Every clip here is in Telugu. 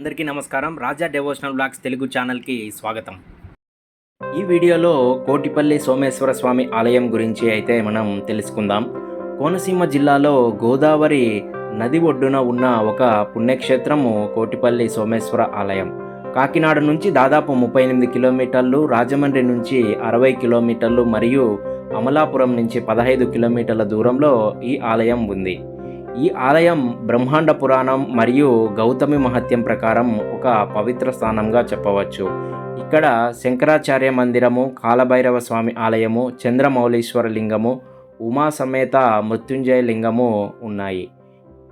అందరికీ నమస్కారం. రాజా డెవోషనల్ బ్లాగ్స్ తెలుగు ఛానల్కి స్వాగతం. ఈ వీడియోలో కోటిపల్లి సోమేశ్వర స్వామి ఆలయం గురించి అయితే మనం తెలుసుకుందాం. కోనసీమ జిల్లాలో గోదావరి నది ఒడ్డున ఉన్న ఒక పుణ్యక్షేత్రము కోటిపల్లి సోమేశ్వర ఆలయం. కాకినాడ నుంచి దాదాపు ముప్పై ఎనిమిది కిలోమీటర్లు రాజమండ్రి నుంచి అరవై కిలోమీటర్లు మరియు అమలాపురం నుంచి పదహైదు కిలోమీటర్ల దూరంలో ఈ ఆలయం ఉంది. ఈ ఆలయం బ్రహ్మాండ పురాణం మరియు గౌతమి మహత్యం ప్రకారం ఒక పవిత్ర స్థానంగా చెప్పవచ్చు. ఇక్కడ శంకరాచార్య మందిరము కాలభైరవ స్వామి ఆలయము చంద్రమౌళీశ్వర లింగము ఉమా సమేత మృత్యుంజయ లింగము ఉన్నాయి.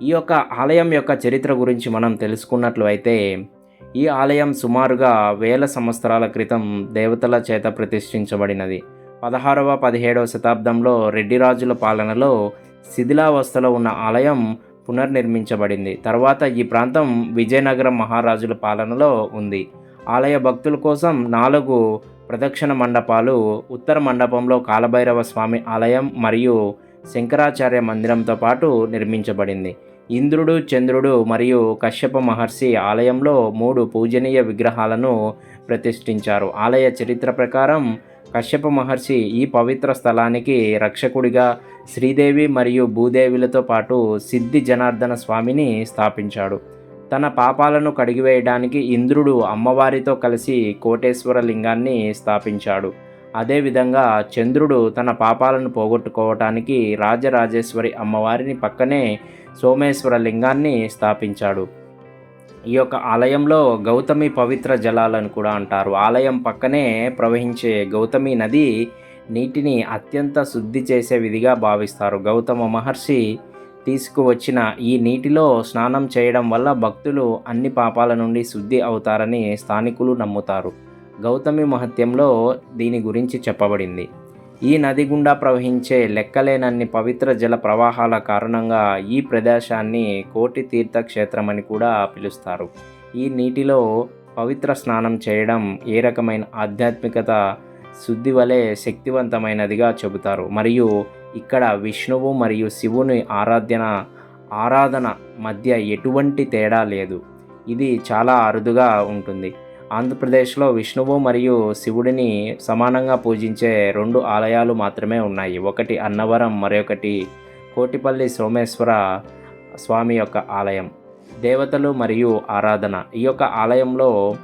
ఈ యొక్క ఆలయం యొక్క చరిత్ర గురించి మనం తెలుసుకున్నట్లు అయితే ఈ ఆలయం సుమారుగా వేల సంవత్సరాల క్రితం దేవతల చేత ప్రతిష్ఠించబడినది. పదహారవ పదిహేడవ శతాబ్దంలో రెడ్డిరాజుల పాలనలో శిథిలావస్థలో ఉన్న ఆలయం పునర్నిర్మించబడింది. తర్వాత ఈ ప్రాంతం విజయనగరం మహారాజుల పాలనలో ఉంది. ఆలయ భక్తుల కోసం నాలుగు ప్రదక్షిణ మండపాలు ఉత్తర మండపంలో కాలభైరవ స్వామి ఆలయం మరియు శంకరాచార్య మందిరంతో పాటు నిర్మించబడింది. ఇంద్రుడు చంద్రుడు మరియు కశ్యప మహర్షి ఆలయంలో మూడు పూజనీయ విగ్రహాలను ప్రతిష్ఠించారు. ఆలయ చరిత్ర ప్రకారం కశ్యప మహర్షి ఈ పవిత్ర స్థలానికి రక్షకుడిగా శ్రీదేవి మరియు భూదేవులతో పాటు సిద్ధి జనార్దన స్వామిని స్థాపించాడు. తన పాపాలను కడిగివేయడానికి ఇంద్రుడు అమ్మవారితో కలిసి కోటేశ్వర లింగాన్ని స్థాపించాడు. అదేవిధంగా చంద్రుడు తన పాపాలను పోగొట్టుకోవటానికి రాజరాజేశ్వరి అమ్మవారిని పక్కనే సోమేశ్వర లింగాన్ని స్థాపించాడు. ఈ యొక్క ఆలయంలో గౌతమి పవిత్ర జలాలను కూడా అంటారు. ఆలయం పక్కనే ప్రవహించే గౌతమి నది నీటిని అత్యంత శుద్ధి చేసే విధిగా భావిస్తారు. గౌతమ మహర్షి తీసుకువచ్చిన ఈ నీటిలో స్నానం చేయడం వల్ల భక్తులు అన్ని పాపాల నుండి శుద్ధి అవుతారని స్థానికులు నమ్ముతారు. గౌతమి మహత్యంలో దీని గురించి చెప్పబడింది. ఈ నది గుండా ప్రవహించే లెక్కలేనన్ని పవిత్ర జల ప్రవాహాల కారణంగా ఈ ప్రదేశాన్ని కోటి తీర్థక్షేత్రమని కూడా పిలుస్తారు. ఈ నీటిలో పవిత్ర స్నానం చేయడం ఏ రకమైన ఆధ్యాత్మికత శుద్ధి వలె శక్తివంతమైనదిగా చెబుతారు. మరియు ఇక్కడ విష్ణువు మరియు శివుని ఆరాధన ఆరాధన మధ్య ఎటువంటి తేడా లేదు. ఇది చాలా అరుదుగా ఉంటుంది. ఆంధ్రప్రదేశ్లో విష్ణువు మరియు శివుడిని సమానంగా పూజించే రెండు ఆలయాలు మాత్రమే ఉన్నాయి. ఒకటి అన్నవరం మరొకటి కోటిపల్లి సోమేశ్వర స్వామి యొక్క ఆలయం. దేవతలు మరియు ఆరాధన. ఈ యొక్క ఆలయంలో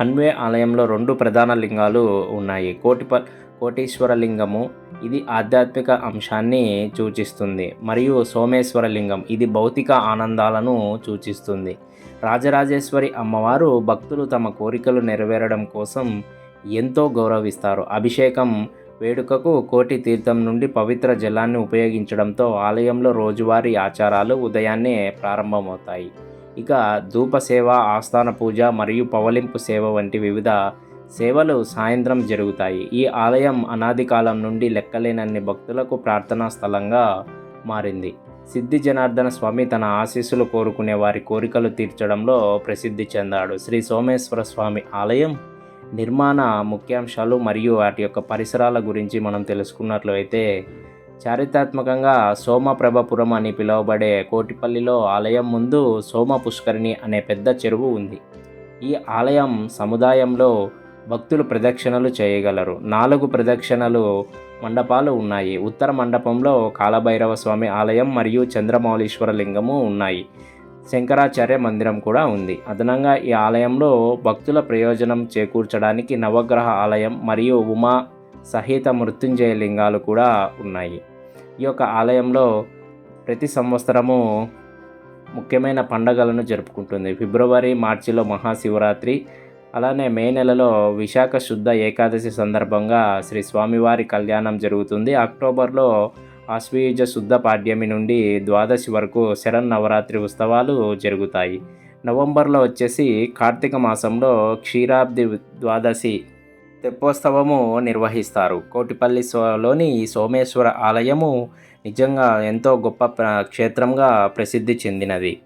హన్వే ఆలయంలో రెండు ప్రధాన లింగాలు ఉన్నాయి. కోటిప కోటీశ్వర లింగము ఇది ఆధ్యాత్మిక అంశాన్ని సూచిస్తుంది. మరియు సోమేశ్వర లింగం ఇది భౌతిక ఆనందాలను సూచిస్తుంది. రాజరాజేశ్వరి అమ్మవారు భక్తులు తమ కోరికలు నెరవేరడం కోసం ఎంతో గౌరవిస్తారు. అభిషేకం వేడుకకు కోటి తీర్థం నుండి పవిత్ర జలాన్ని ఉపయోగించడంతో ఆలయంలో రోజువారీ ఆచారాలు ఉదయాన్నే ప్రారంభమవుతాయి. ఇక ధూప సేవ ఆస్థాన పూజ మరియు పవలింపు సేవ వంటి వివిధ సేవలు సాయంత్రం జరుగుతాయి. ఈ ఆలయం అనాది కాలం నుండి లెక్కలేనన్ని భక్తులకు ప్రార్థనా స్థలంగా మారింది. సిద్ధి జనార్దన స్వామి తన ఆశీస్సులు కోరుకునే వారి కోరికలు తీర్చడంలో ప్రసిద్ధి చెందాడు. శ్రీ సోమేశ్వర స్వామి ఆలయం నిర్మాణ ముఖ్యాంశాలు మరియు వాటి యొక్క పరిసరాల గురించి మనం తెలుసుకున్నట్లయితే చారిత్రాత్మకంగా సోమప్రభపురం అని పిలువబడే కోటిపల్లిలో ఆలయం ముందు సోమ పుష్కరిణి అనే పెద్ద చెరువు ఉంది. ఈ ఆలయం సముదాయంలో భక్తులు ప్రదక్షిణలు చేయగలరు. నాలుగు ప్రదక్షిణలు మండపాలు ఉన్నాయి. ఉత్తర మండపంలో కాలభైరవ స్వామి ఆలయం మరియు చంద్రమౌళీశ్వర లింగము ఉన్నాయి. శంకరాచార్య మందిరం కూడా ఉంది. అదనంగా ఈ ఆలయంలో భక్తుల ప్రయోజనం చేకూర్చడానికి నవగ్రహ ఆలయం మరియు ఉమా సహిత మృత్యుంజయ లింగాలు కూడా ఉన్నాయి. ఈ యొక్క ఆలయంలో ప్రతి సంవత్సరము ముఖ్యమైన పండగలను జరుపుకుంటుంది. ఫిబ్రవరి మార్చిలో మహాశివరాత్రి అలానే మే నెలలో విశాఖ శుద్ధ ఏకాదశి సందర్భంగా శ్రీ స్వామివారి కళ్యాణం జరుగుతుంది. అక్టోబర్లో ఆశ్వయుజ శుద్ధ పాడ్యమి నుండి ద్వాదశి వరకు శరణ్ నవరాత్రి ఉత్సవాలు జరుగుతాయి. నవంబర్లో వచ్చేసి కార్తీక మాసంలో క్షీరాబ్ది ద్వాదశి తెప్పోత్సవము నిర్వహిస్తారు. కోటిపల్లిలోని సోమేశ్వర ఆలయము నిజంగా ఎంతో గొప్ప ప్ర- క్షేత్రంగా ప్రసిద్ధి చెందినది.